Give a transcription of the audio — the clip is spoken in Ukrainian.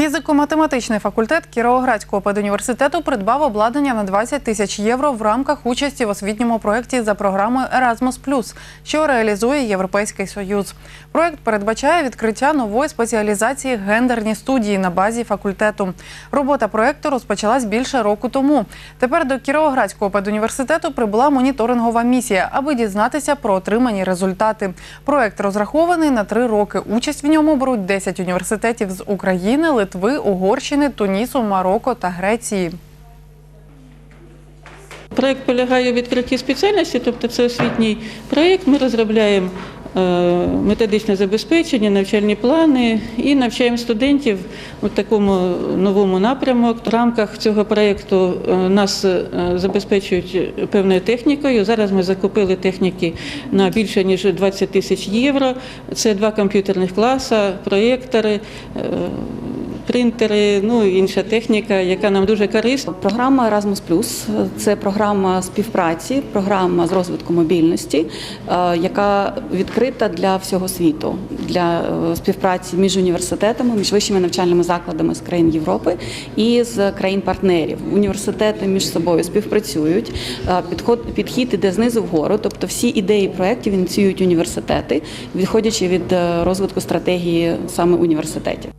Фізико-математичний факультет Кіровоградського педуніверситету придбав обладнання на 20 тисяч євро в рамках участі в освітньому проєкті за програмою Erasmus+, що реалізує Європейський Союз. Проєкт передбачає відкриття нової спеціалізації гендерні студії на базі факультету. Робота проєкту розпочалась більше року тому. Тепер до Кіровоградського педуніверситету прибула моніторингова місія, аби дізнатися про отримані результати. Проєкт розрахований на три роки. Участь в ньому беруть 10 університетів з України, Литви, Угорщини, Тунісу, Марокко та Греції. Проект полягає у відкритті спеціальності, тобто це освітній проєкт. Ми розробляємо е, методичне забезпечення, навчальні плани і навчаємо студентів у такому новому напрямку. В рамках цього проєкту е, нас е, забезпечують певною технікою. Зараз ми закупили техніки на більше ніж 20 тисяч євро. Це два комп'ютерних класи, проєктори. Принтери, ну інша техніка, яка нам дуже корисна. Програма Erasmus це програма співпраці, програма з розвитку мобільності, е, яка відкрита для всього світу для е, співпраці між університетами, між вищими навчальними закладами з країн Європи і з країн-партнерів. Університети між собою співпрацюють. Е, Підход підхід іде знизу вгору, тобто всі ідеї проєктів ініціюють університети, відходячи від розвитку стратегії саме університетів.